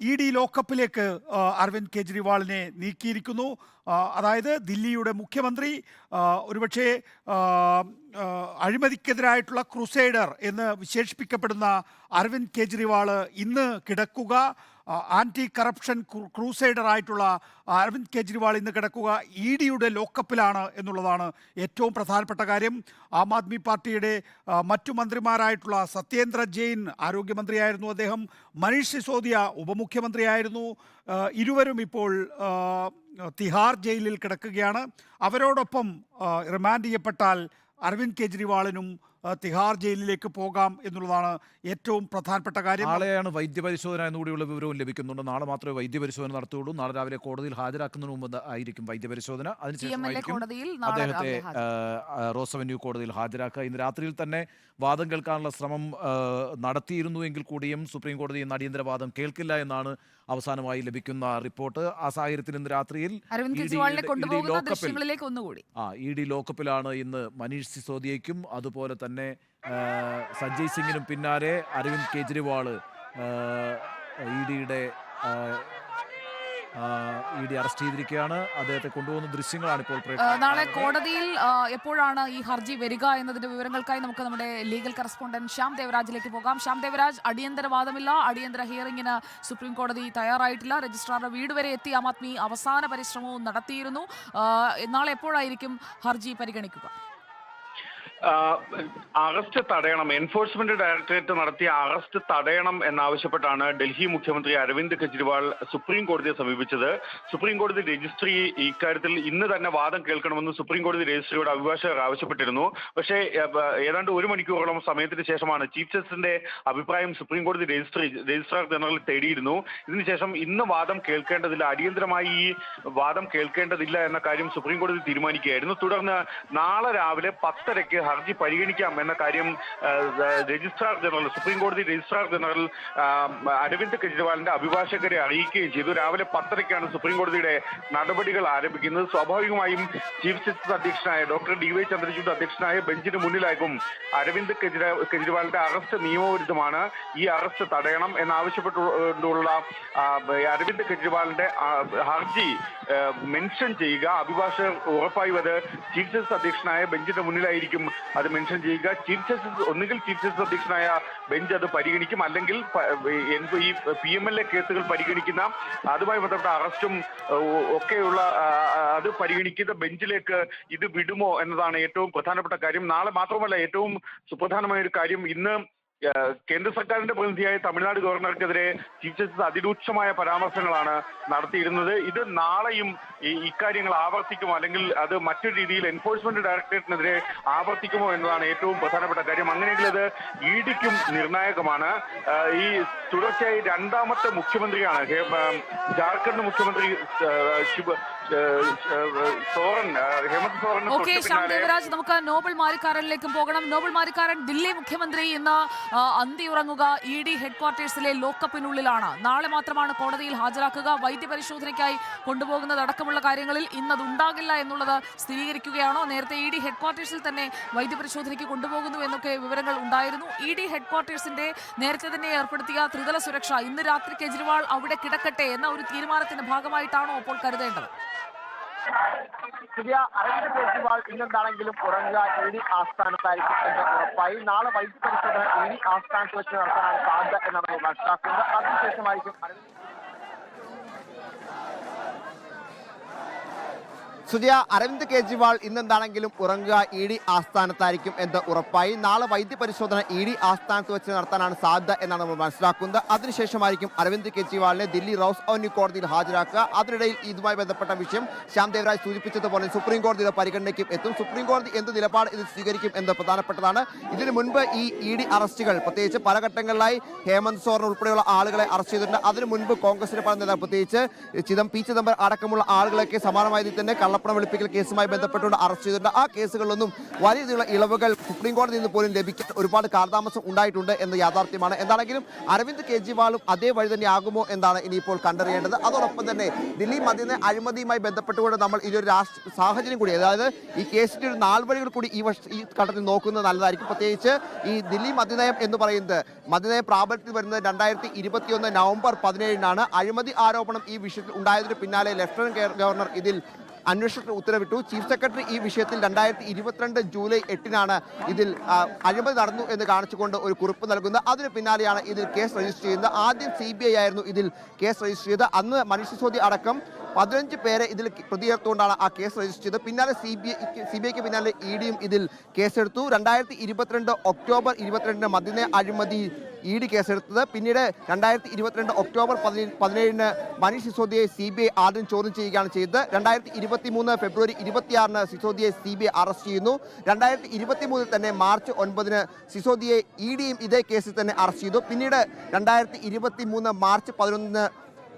E D ലോക്കപ്പിലേക്ക് Aravind കെജ്രിവാളിനെ നീക്കിയിരിക്കുന്നു. അതായത് ദില്ലിയുടെ മുഖ്യമന്ത്രി ഒരുപക്ഷെ അഴിമതിക്കെതിരായിട്ടുള്ള ക്രൂസൈഡർ എന്ന് വിശേഷിപ്പിക്കപ്പെടുന്ന അരവിന്ദ് കെജ്രിവാൾ ഇന്ന് കിടക്കുക. ആ, ആന്റി കറപ്ഷൻ ക്രൂ- ക്രൂസൈഡർ ആയിട്ടുള്ള അരവിന്ദ് കെജ്രിവാൾ ഇന്ന് കിടക്കുക ഇ ഡിയുടെ ലോക്കപ്പിലാണ് എന്നുള്ളതാണ് ഏറ്റവും പ്രധാനപ്പെട്ട കാര്യം. ആം ആദ്മി പാർട്ടിയുടെ മറ്റു മന്ത്രിമാരായിട്ടുള്ള സത്യേന്ദ്ര ജെയിൻ ആരോഗ്യമന്ത്രിയായിരുന്നു അദ്ദേഹം മനീഷ് സിസോദിയ ഉപമുഖ്യമന്ത്രിയായിരുന്നു. ഇരുവരും ഇപ്പോൾ തിഹാർ ജയിലിൽ കിടക്കുകയാണ്. അവരോടൊപ്പം റിമാൻഡ് ചെയ്യപ്പെട്ടാൽ അരവിന്ദ് കെജ്രിവാളിനും തിഹാർ ജയിലിലേക്ക് പോകാം എന്നുള്ളതാണ് ഏറ്റവും പ്രധാനപ്പെട്ട കാര്യം. നാളെയാണ് വൈദ്യപരിശോധന എന്നുകൂടിയുള്ള വിവരവും ലഭിക്കുന്നുണ്ട്. നാളെ മാത്രമേ വൈദ്യപരിശോധന നടത്തുകയുള്ളൂ. നാളെ രാവിലെ കോടതിയിൽ ഹാജരാക്കുന്നതിന് മുമ്പ് ആയിരിക്കും വൈദ്യപരിശോധന? അതിനുശേഷം അദ്ദേഹത്തെ റോസ് അവന്യൂ കോടതിയിൽ ഹാജരാക്കുക. ഇന്ന് രാത്രിയിൽ തന്നെ വാദം കേൾക്കാനുള്ള ശ്രമം നടത്തിയിരുന്നു എങ്കിൽ കൂടിയും സുപ്രീം കോടതി ഇന്ന് അടിയന്തര വാദം കേൾക്കില്ല എന്നാണ് അവസാനമായി ലഭിക്കുന്ന റിപ്പോർട്ട്. ആ സാഹചര്യത്തിൽ ഇന്ന് രാത്രിയിൽ അരവിന്ദ് ED കൊണ്ടുപോകുന്ന ദൃശ്യങ്ങളിലേക്ക് ഒന്നുകൂടി. ആ ഇ ഡി ലോക്കപ്പിലാണ് ഇന്ന് മനീഷ് സിസോദിയയ്ക്കും അതുപോലെ തന്നെ ആ, സഞ്ജയ് സിംഗിനും പിന്നാലെ അരവിന്ദ് കെജ്രിവാൾ ഇ ഡിയുടെ ഇ ഡി അറസ്റ്റ് ചെയ്തിരിക്കുകയാണ്. അദ്ദേഹത്തെ കൊണ്ടുപോകുന്ന ദൃശ്യങ്ങളാണ് ഇപ്പോൾ നാളെ കോടതിയിൽ എപ്പോഴാണ് ഈ ഹർജി വരിക എന്നതിന്റെ വിവരങ്ങൾക്കായി നമുക്ക് നമ്മുടെ ലീഗൽ കറസ്പോണ്ടന്റ് ശ്യാം ദേവരാജിലേക്ക് പോകാം. ശ്യാം ദേവരാജ് അടിയന്തര വാദമില്ല അടിയന്തര ഹിയറിംഗിന് സുപ്രീം കോടതി തയ്യാറായിട്ടില്ല. രജിസ്ട്രാറുടെ വീട് വരെ എത്തി. ആം ആദ്മി അവസാന പരിശ്രമവും നടത്തിയിരുന്നു. നാളെ എപ്പോഴായിരിക്കും ഹർജി പരിഗണിക്കുക? അറസ്റ്റ് തടയണം. എൻഫോഴ്സ്മെന്റ് ഡയറക്ടറേറ്റ് നടത്തിയ അറസ്റ്റ് തടയണം എന്നാവശ്യപ്പെട്ടാണ് ഡൽഹി മുഖ്യമന്ത്രി അരവിന്ദ് കെജ്രിവാൾ സുപ്രീം കോടതിയെ സമീപിച്ചത്. സുപ്രീം കോടതി രജിസ്ട്രി ഇക്കാര്യത്തിൽ ഇന്ന് തന്നെ വാദം കേൾക്കണമെന്ന് സുപ്രീം കോടതി രജിസ്ട്രിയോട് അഭിഭാഷകർ ആവശ്യപ്പെട്ടിരുന്നു. പക്ഷേ ഏതാണ്ട് ഒരു മണിക്കൂറോളം സമയത്തിന് ശേഷമാണ് ചീഫ് ജസ്റ്റിന്റെ അഭിപ്രായം സുപ്രീം കോടതി രജിസ്ട്രി രജിസ്ട്രാർ ജനറൽ തേടിയിരുന്നു. ഇതിനുശേഷം ഇന്ന് വാദം കേൾക്കേണ്ടതില്ല. അടിയന്തരമായി ഈ വാദം കേൾക്കേണ്ടതില്ല എന്ന കാര്യം സുപ്രീം കോടതി തീരുമാനിക്കുകയായിരുന്നു. തുടർന്ന് നാളെ രാവിലെ പത്തരയ്ക്ക് ഹർജി പരിഗണിക്കാം എന്ന കാര്യം രജിസ്ട്രാർ ജനറൽ സുപ്രീം കോടതി രജിസ്ട്രാർ ജനറൽ അരവിന്ദ് കെജ്രിവാളിന്റെ അഭിഭാഷകരെ അറിയിക്കുകയും ചെയ്തു. രാവിലെ പത്തരയ്ക്കാണ് സുപ്രീം കോടതിയുടെ നടപടികൾ ആരംഭിക്കുന്നത്. സ്വാഭാവികമായും ചീഫ് ജസ്റ്റിസ് അധ്യക്ഷനായ ഡോക്ടർ ഡി വൈ ചന്ദ്രചൂഡ് അധ്യക്ഷനായ ബെഞ്ചിന് മുന്നിലാകും അരവിന്ദ് കെജ്രി കെജ്രിവാളിന്റെ അറസ്റ്റ് നിയമവിരുദ്ധമാണ്. ഈ അറസ്റ്റ് തടയണം എന്നാവശ്യപ്പെട്ടുകൊണ്ടുള്ള അരവിന്ദ് കെജ്രിവാളിന്റെ ഹർജി മെൻഷൻ ചെയ്യുക. അഭിഭാഷകർ ഉറപ്പായും അത് ചീഫ് ജസ്റ്റിസ് അധ്യക്ഷനായ ബെഞ്ചിന്റെ മുന്നിലായിരിക്കും അത് മെൻഷൻ ചെയ്യുക. ചീഫ് ജസ്റ്റിസ് ഒന്നുകിൽ ചീഫ് ജസ്റ്റിസ് അധ്യക്ഷനായ ബെഞ്ച് അത് പരിഗണിക്കും. അല്ലെങ്കിൽ ഈ പി എം എൽ എ കേസുകൾ പരിഗണിക്കുന്ന അതുമായി ബന്ധപ്പെട്ട അറസ്റ്റും ഒക്കെയുള്ള അത് പരിഗണിക്കുന്ന ബെഞ്ചിലേക്ക് ഇത് വിടുമോ എന്നതാണ് ഏറ്റവും പ്രധാനപ്പെട്ട കാര്യം. നാളെ മാത്രമല്ല ഏറ്റവും സുപ്രധാനമായ ഒരു കാര്യം. ഇന്ന് കേന്ദ്ര സർക്കാരിന്റെ പ്രതിനിധിയായ തമിഴ്നാട് ഗവർണർക്കെതിരെ ചീഫ് ജസ്റ്റിസ് അതിരൂക്ഷമായ പരാമർശങ്ങളാണ് നടത്തിയിരുന്നത്. ഇത് നാളെയും ഇക്കാര്യങ്ങൾ ആവർത്തിക്കുമോ? അല്ലെങ്കിൽ അത് മറ്റൊരു രീതിയിൽ എൻഫോഴ്സ്മെന്റ് ഡയറക്ടറേറ്റിനെതിരെ ആവർത്തിക്കുമോ എന്നതാണ് ഏറ്റവും പ്രധാനപ്പെട്ട കാര്യം. അങ്ങനെയെങ്കിൽ അത് ഡിക്കും നിർണായകമാണ്. ഈ തുടർച്ചയായി രണ്ടാമത്തെ മുഖ്യമന്ത്രിയാണ് ജാർഖണ്ഡ് മുഖ്യമന്ത്രി ഓക്കെ ശ്യാം ദേവരാജ് നമുക്ക് നോബൽ മാരിക്കാരനിലേക്കും പോകണം. നോബൽ മാരിക്കാരൻ ദില്ലി മുഖ്യമന്ത്രി ഇന്ന് അന്തിയുറങ്ങുക ഇ ഡി ഹെഡ്ക്വാർട്ടേഴ്സിലെ ലോക്കപ്പിനുള്ളിലാണ്. നാളെ മാത്രമാണ് കോടതിയിൽ ഹാജരാക്കുക. വൈദ്യപരിശോധനയ്ക്കായി കൊണ്ടുപോകുന്നതടക്കമുള്ള കാര്യങ്ങളിൽ ഇന്നത് ഉണ്ടാകില്ല എന്നുള്ളത് സ്ഥിരീകരിക്കുകയാണോ? നേരത്തെ ഇ ഡി ഹെഡ്ക്വാർട്ടേഴ്സിൽ തന്നെ വൈദ്യപരിശോധനയ്ക്ക് കൊണ്ടുപോകുന്നു എന്നൊക്കെ വിവരങ്ങൾ ഉണ്ടായിരുന്നു. ഇ ഡി ഹെഡ്ക്വാർട്ടേഴ്സിന്റെ നേരത്തെ തന്നെ ഏർപ്പെടുത്തിയ ത്രിതല സുരക്ഷ. ഇന്ന് രാത്രി കെജ്രിവാൾ അവിടെ കിടക്കട്ടെ എന്ന ഒരു തീരുമാനത്തിന്റെ ഭാഗമായിട്ടാണോ അപ്പോൾ കരുതേണ്ടത്? പുതിയ അരവിന്ദ് കെജ്രിവാൾ ഇന്നെന്താണെങ്കിലും ഉറങ്ങുക ഇ ഡി ആസ്ഥാനത്തായിരിക്കും എന്ന് ഉറപ്പായി. നാളെ വൈദ്യുതി പരിശോധന ഇ ഡി ആസ്ഥാനത്ത് വെച്ച് നടത്താനാണ് സാധ്യത എന്നാണ് മനസ്സിലാക്കുന്നത് അതിനുശേഷമായിരിക്കും അരവിന്ദ് സുജയ അരവിന്ദ് കെജ്രിവാൾ ഇന്നെന്താണെങ്കിലും ഉറങ്ങുക ഇ ഡി ആസ്ഥാനത്തായിരിക്കും എന്ന് ഉറപ്പായി. നാളെ വൈദ്യപരിശോധന ഇ ഡി ആസ്ഥാനത്ത് വെച്ച് നടത്താനാണ് സാധ്യത എന്നാണ് നമ്മൾ മനസ്സിലാക്കുന്നത്. അതിനുശേഷമായിരിക്കും അരവിന്ദ് കെജ്രിവാളിനെ ദില്ലി റൌസ് അവന്യൂ കോടതിയിൽ ഹാജരാക്കുക. അതിനിടയിൽ ഇതുമായി ബന്ധപ്പെട്ട വിഷയം ശ്യാം ദേവരാജ് സൂചിപ്പിച്ചതുപോലെ സുപ്രീം കോടതിയുടെ പരിഗണനയ്ക്കും എത്തും. സുപ്രീം കോടതി എന്ത് നിലപാട് ഇത് സ്വീകരിക്കും എന്ന് പ്രധാനപ്പെട്ടതാണ്. ഇതിനു മുൻപ് ഈ ഇ ഡി അറസ്റ്റുകൾ പ്രത്യേകിച്ച് പല ഘട്ടങ്ങളിലായി ഹേമന്ത് സോറൻ ഉൾപ്പെടെയുള്ള ആളുകളെ അറസ്റ്റ് ചെയ്തിട്ടുണ്ട്. അതിനു മുൻപ് കോൺഗ്രസിന്റെ പല നേതാവ് പ്രത്യേകിച്ച് ചിദം പി ചിദംബരം അടക്കമുള്ള ആളുകളൊക്കെ സമാനമായി തന്നെ കള്ള കള്ളപ്പണം വെളുപ്പിക്കൽ കേസുമായി ബന്ധപ്പെട്ടുകൊണ്ട് അറസ്റ്റ് ചെയ്തിട്ടുണ്ട്. ആ കേസുകളിലൊന്നും വലിയ രീതിയിലുള്ള ഇളവുകൾ സുപ്രീം കോടതിയിൽ നിന്ന് പോലും ലഭിക്കാൻ ഒരുപാട് കാലതാമസം ഉണ്ടായിട്ടുണ്ട് എന്ന യാഥാർത്ഥ്യമാണ്. എന്താണെങ്കിലും അരവിന്ദ് കെജ്രിവാളും അതേ വഴി തന്നെ ആകുമോ എന്നാണ് ഇനിയിപ്പോൾ കണ്ടറിയേണ്ടത്. അതോടൊപ്പം തന്നെ ദില്ലി മദ്യ അഴിമതിയുമായി ബന്ധപ്പെട്ടുകൊണ്ട് നമ്മൾ ഇതൊരു രാഷ്ട്ര സാഹചര്യം കൂടി അതായത് ഈ കേസിന്റെ ഒരു നാൾവഴികൾ കൂടി ഈ വർഷം ഈ ഘട്ടത്തിൽ നോക്കുന്നത് നല്ലതായിരിക്കും. പ്രത്യേകിച്ച് ഈ ദില്ലി മദ്യനയം എന്ന് പറയുന്നത് മദ്യനയം പ്രാബല്യത്തിൽ വരുന്നത് രണ്ടായിരത്തി ഇരുപത്തിയൊന്ന് നവംബർ പതിനേഴിനാണ്. അഴിമതി ആരോപണം ഈ വിഷയത്തിൽ ഉണ്ടായതിന് പിന്നാലെ ലഫ്റ്റനന്റ് ഗവർണർ ഇതിൽ അന്വേഷണത്തിന് ഉത്തരവിട്ടു. ചീഫ് സെക്രട്ടറി ഈ വിഷയത്തിൽ രണ്ടായിരത്തി ഇരുപത്തിരണ്ട് ജൂലൈ എട്ടിനാണ് ഇതിൽ അഴിമതി നടന്നു എന്ന് കാണിച്ചുകൊണ്ട് ഒരു കുറിപ്പ് നൽകുന്നത്. അതിന് പിന്നാലെയാണ് ഇതിൽ കേസ് രജിസ്റ്റർ ചെയ്യുന്നത്. ആദ്യം സി ആയിരുന്നു ഇതിൽ കേസ് രജിസ്റ്റർ ചെയ്തത്. അന്ന് മനുഷ്യസോദി അടക്കം പതിനഞ്ച് പേരെ ഇതിൽ പ്രതിയേർത്തുകൊണ്ടാണ് ആ കേസ് രജിസ്റ്റർ ചെയ്തത്. പിന്നാലെ സി ബി ഐക്ക് സി ബി ഐക്ക് പിന്നാലെ ഇ ഡിയും ഇതിൽ കേസെടുത്തു. രണ്ടായിരത്തി ഇരുപത്തിരണ്ട് ഒക്ടോബർ ഇരുപത്തിരണ്ടിന് മദ്യനെ അഴിമതി ഇ ഡി കേസെടുത്തത്. പിന്നീട് രണ്ടായിരത്തി ഇരുപത്തിരണ്ട് ഒക്ടോബർ പതിനേഴ് പതിനേഴിന് മനീഷ് സിസോദിയെ സി ബി ഐ ആദ്യം ചോദ്യം ചെയ്യുകയാണ് ചെയ്തത്. രണ്ടായിരത്തി ഇരുപത്തി മൂന്ന് ഫെബ്രുവരി ഇരുപത്തിയാറിന് സിസോദിയെ സി ബി ഐ അറസ്റ്റ് ചെയ്യുന്നു. രണ്ടായിരത്തി ഇരുപത്തി മൂന്നിൽ തന്നെ മാർച്ച് ഒൻപതിന് സിസോദിയെ ഇ ഡിയും ഇതേ കേസിൽ തന്നെ അറസ്റ്റ് ചെയ്തു. പിന്നീട് രണ്ടായിരത്തി ഇരുപത്തി മൂന്ന് മാർച്ച് പതിനൊന്നിന്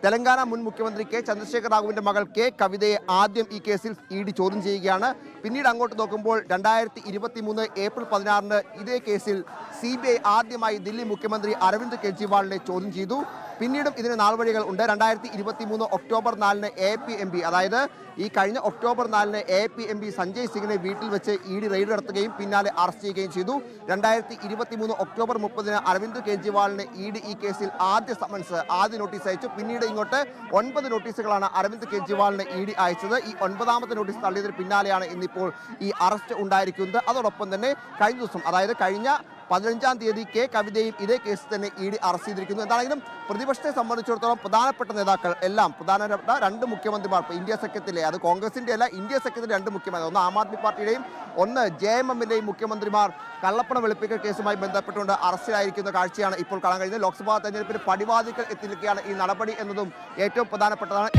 തെലങ്കാന മുൻ മുഖ്യമന്ത്രി കെ ചന്ദ്രശേഖർ റാവുവിന്റെ മകൾ കെ കവിതയെ ആദ്യം ഈ കേസിൽ ഇ ഡി ചോദ്യം ചെയ്യുകയാണ്. പിന്നീട് അങ്ങോട്ട് നോക്കുമ്പോൾ രണ്ടായിരത്തി ഇരുപത്തി മൂന്ന് ഏപ്രിൽ പതിനാറിന് ഇതേ കേസിൽ സി ബി ഐ ആദ്യമായി ദില്ലി മുഖ്യമന്ത്രി അരവിന്ദ് കെജ്രിവാളിനെ ചോദ്യം ചെയ്തു. പിന്നീടും ഇതിന് നാൾവഴികൾ ഉണ്ട്. രണ്ടായിരത്തി ഇരുപത്തി മൂന്ന് ഒക്ടോബർ നാലിന് എ പി എം പി അതായത് ഈ കഴിഞ്ഞ ഒക്ടോബർ നാലിന് A P M P Sanjay സിംഗിനെ വീട്ടിൽ വെച്ച് ഇ ഡി റെയ്ഡ് നടത്തുകയും പിന്നാലെ അറസ്റ്റ് ചെയ്യുകയും ചെയ്തു. രണ്ടായിരത്തി ഇരുപത്തി മൂന്ന് ഒക്ടോബർ മുപ്പതിന് അരവിന്ദ് കെജ്രിവാളിന് ഇ ഡി ഈ കേസിൽ ആദ്യ സമൻസ് ആദ്യ നോട്ടീസ് അയച്ചു. പിന്നീട് ഇങ്ങോട്ട് ഒൻപത് നോട്ടീസുകളാണ് അരവിന്ദ് കെജ്രിവാളിന് ഇ ഡി അയച്ചത്. ഈ ഒൻപതാമത്തെ നോട്ടീസ് തള്ളിയതിന് പിന്നാലെയാണ് ഇന്നിപ്പോൾ ഈ അറസ്റ്റ് ഉണ്ടായിരിക്കുന്നത്. അതോടൊപ്പം തന്നെ കഴിഞ്ഞ ദിവസം അതായത് കഴിഞ്ഞ പതിനഞ്ചാം തീയതി കെ. കവിതയും ഇതേ കേസിൽ തന്നെ ഇ ഡി അറസ്റ്റ് ചെയ്തിരിക്കുന്നു. എന്താണെങ്കിലും പ്രതിപക്ഷത്തെ സംബന്ധിച്ചിടത്തോളം പ്രധാനപ്പെട്ട നേതാക്കൾ എല്ലാം പ്രധാനപ്പെട്ട രണ്ട് മുഖ്യമന്ത്രിമാർ ഇന്ത്യ സഖ്യത്തിലെ അത് കോൺഗ്രസിന്റെ അല്ല ഇന്ത്യ സഖ്യത്തിലെ രണ്ട് മുഖ്യമന്ത്രി ഒന്ന് ആം ആദ്മി പാർട്ടിയുടെയും ഒന്ന് ജെ എം എമ്മിന്റെയും മുഖ്യമന്ത്രിമാർ കള്ളപ്പണം വെളുപ്പിക്കൽ കേസുമായി ബന്ധപ്പെട്ടുകൊണ്ട് അറസ്റ്റിലായിരിക്കുന്ന കാഴ്ചയാണ് ഇപ്പോൾ കാണാൻ കഴിയുന്നത്. ലോക്സഭാ തെരഞ്ഞെടുപ്പിന് പടിവാതിക്കൽ എത്തിയിരിക്കുകയാണ് ഈ നടപടി എന്നതും ഏറ്റവും പ്രധാനപ്പെട്ടതാണ്.